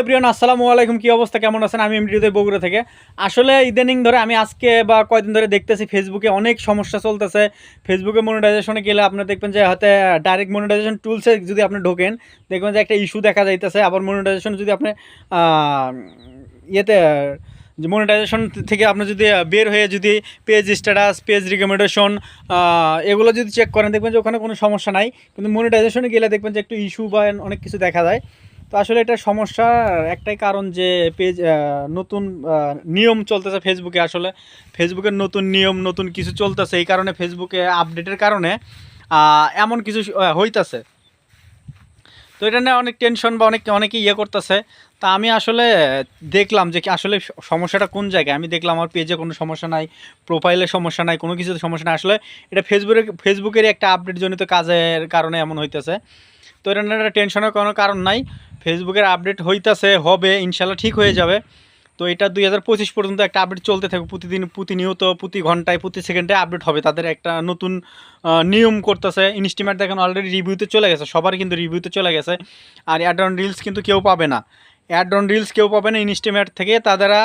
Everyone, আসসালামু আলাইকুম। কি অবস্থা? কেমন আছেন? আমি এমডিতে বগুড়া থেকে। আসলে ইদানিং ধরে আমি আজকে বা কয়দিন ধরে দেখতেছি ফেসবুকে অনেক সমস্যা চলতেছে। ফেসবুকে মনিটাইজেশনে গেলে আপনি দেখবেন যে হাতে ডাইরেক্ট মনিটাইজেশন টুলসে যদি আপনি ঢোকেন, দেখবেন যে একটা ইস্যু দেখা যাইতেছে। আবার মনিটাইজেশন যদি আপনি ইয়েতে, যে মনিটাইজেশন থেকে আপনি যদি বের হয়ে যদি পেজ স্ট্যাটাস পেজ রিকমেন্ডেশন এগুলো যদি চেক করেন, দেখবেন যে ওখানে কোনো সমস্যা নাই। কিন্তু মনিটাইজেশনে গেলে দেখবেন যে একটু ইস্যু বা অনেক কিছু দেখা যায়। তো আসলে এটা সমস্যার একটাই কারণ যে পেজ নতুন নিয়ম চলতেছে ফেসবুকে আসলে। ফেসবুকের নতুন নিয়ম, নতুন কিছু চলতেছে, এই কারণে ফেসবুকে আপডেটের কারণে এমন কিছু হইতাছে। তো এটা নিয়ে অনেক টেনশন বা অনেক, অনেকে ইয়ে করতেছে। তা আমি আসলে দেখলাম যে আসলে সমস্যাটা কোন জায়গায়? আমি দেখলাম আমার পেজে কোনো সমস্যা নাই প্রোফাইলে সমস্যা নাই, কোনো কিছুতে সমস্যা নাই। আসলে এটা ফেসবুকের ফেসবুকের একটা আপডেট জনিত কাজের কারণে এমন হইতেছে। তো এটা নিয়ে টেনশনের কোনো কারণ নাই। ফেসবুকের আপডেট হইতাছে হবে ইনশাল্লাহ ঠিক হয়ে যাবে। তো এটা দুই হাজার পঁচিশ পর্যন্ত একটা আপডেট চলতে থাকবে প্রতিদিন প্রতিনিয়ত প্রতি ঘন্টায় প্রতি সেকেন্ডে আপডেট হবে। তাদের একটা নতুন নিয়ম করতেছে। ইনস্টিমেট দেখেন অলরেডি রিভিউতে চলে গেছে সবার কিন্তু রিভিউতে চলে গেছে। আর অ্যাড অন রিলস কিন্তু কেউ পাবে না। অ্যাড অন রিলস কেউ পাবে না ইনস্টিমেট থেকে তারা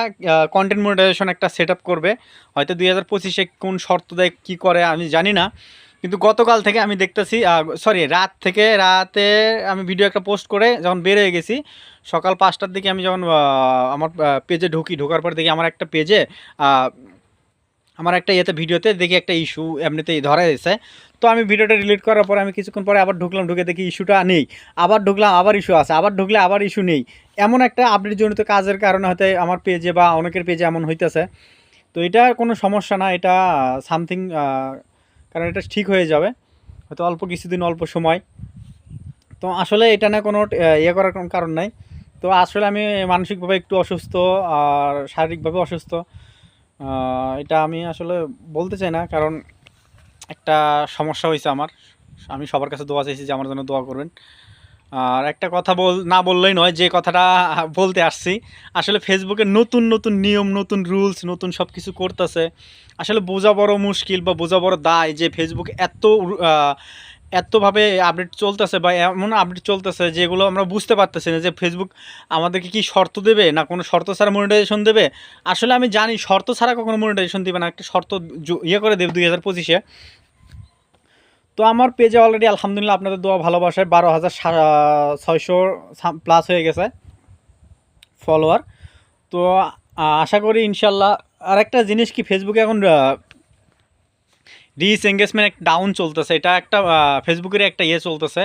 কন্টেন্ট মনিটাইজেশন একটা সেট আপ করবে। হয়তো দুই হাজার পঁচিশে কোন শর্ত দেয় কী করে আমি জানি না। কিন্তু গতকাল থেকে আমি দেখতেছি সরি রাত থেকে রাতে আমি ভিডিও একটা পোস্ট করে যখন বের হয়ে গেছি, সকাল পাঁচটার দিকে আমি যখন আমার পেজে ঢুকি, ঢোকার পর দেখি আমার একটা পেজে আমার একটা ইয়েতে ভিডিওতে দেখি একটা ইস্যু এমনিতেই ধরা দিয়েছে তো আমি ভিডিওটা ডিলিট করার পরে আমি কিছুক্ষণ পরে আবার ঢুকলাম, ঢুকে দেখি ইস্যুটা নেই। আবার ঢুকলাম, আবার ইস্যু আছে, আবার ঢুকলে আবার ইস্যু নেই। এমন একটা আপডেট জনিত কাজের কারণে হয়তো আমার পেজে বা অনেকের পেজে এমন হইতেছে। তো এটা কোনো সমস্যা না, এটা সামথিং কারণ এটা ঠিক হয়ে যাবে। হয়তো অল্প কিছুদিন, অল্প সময়। তো আসলে এটা না কোনো ইয়ে করার কোনো কারণ নাই। তো আসলে আমি মানসিকভাবে একটু অসুস্থ আর শারীরিকভাবে অসুস্থ। এটা আমি আসলে বলতে চাই না, কারণ একটা সমস্যা হয়েছে আমার। আমি সবার কাছে দোয়া চাইছি যে আমার জন্য দোয়া করবেন। আর একটা কথা বল, না বললেই নয়, যে কথাটা বলতে আসছি, আসলে ফেসবুকে নতুন নতুন নিয়ম, নতুন রুলস নতুন সব কিছু করতেছে। আসলে বোঝা বড় মুশকিল বা বোঝা বড় দায় যে ফেসবুক এত এতভাবে আপডেট চলতেছে বা এমন আপডেট চলতেছে যেগুলো আমরা বুঝতে পারতেছি না যে ফেসবুক আমাদেরকে কি শর্ত দেবে না কোনো শর্ত ছাড়া মনিটাইজেশন দেবে? আসলে আমি জানি শর্ত ছাড়া কখনো মনিটাইজেশন দেবে না। একটা শর্ত ইয়ে করে দেবে দুই হাজার পঁচিশে। তো আমার পেজে অলরেডি আলহামদুলিল্লাহ আপনাদের দোয়া ভালোবাসায় বারো হাজার ছয়শো প্লাস হয়ে গেছে ফলোয়ার তো আশা করি ইনশাল্লাহ আর একটা জিনিস কি ফেসবুকে এখন রিচ এঙ্গেজমেন্ট একটা ডাউন চলতেছে। এটা একটা ফেসবুকের একটা ইয়ে চলতেছে।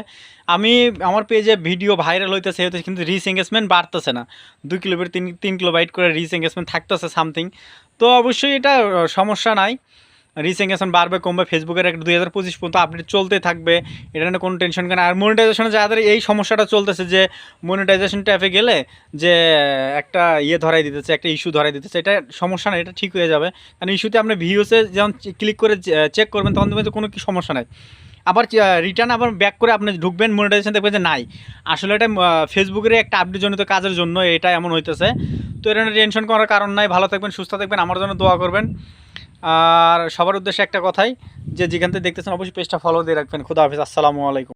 আমি, আমার পেজে ভিডিও ভাইরাল হইতেছে হইতেছে কিন্তু রিচ এঙ্গেজমেন্ট বাড়তেছে না। দুই কিলোমিটার, তিন তিন কিলোবাইট করে রিচ এঙ্গেজমেন্ট থাকতেছে সামথিং তো অবশ্যই এটা সমস্যা নাই। রিচ বাড়বে, কমবে ফেসবুকের একটা দুই হাজার পঁচিশ পর্যন্ত আপডেট চলতে থাকবে। এটা নিয়ে কোনো টেনশন কেন? আর মনিটাইজেশনে যাদের এই সমস্যাটা চলতেছে যে মনিটাইজেশন ট্যাপে গেলে যে একটা ইয়ে ধরাই দিতেছে, একটা ইস্যু ধরাই দিতেছে, এটা সমস্যা না, এটা ঠিক হয়ে যাবে। কারণ ইস্যুতে আপনি ভিউসে যখন ক্লিক করে চেক করবেন, তখন দেখবেন কোনো কি সমস্যা নাই। আবার রিটার্ন আবার ব্যাক করে আপনি ঢুকবেন মনিটাইজেশন দেখবেন যে নাই। আসলে এটা ফেসবুকের একটা আপডেটজনিত কাজের জন্য এটা এমন হইতেছে। তো এটা টেনশন করার কারণ নাই। ভালো থাকবেন, সুস্থ থাকবেন, আমার জন্য দোয়া করবেন। আর সবার উদ্দেশ্যে একটা কথাই, যে যেখান থেকে দেখতেছেন, অবশ্যই পেজটা ফলো দিয়ে রাখবেন। খুদা হাফিজ, আসসালামু আলাইকুম।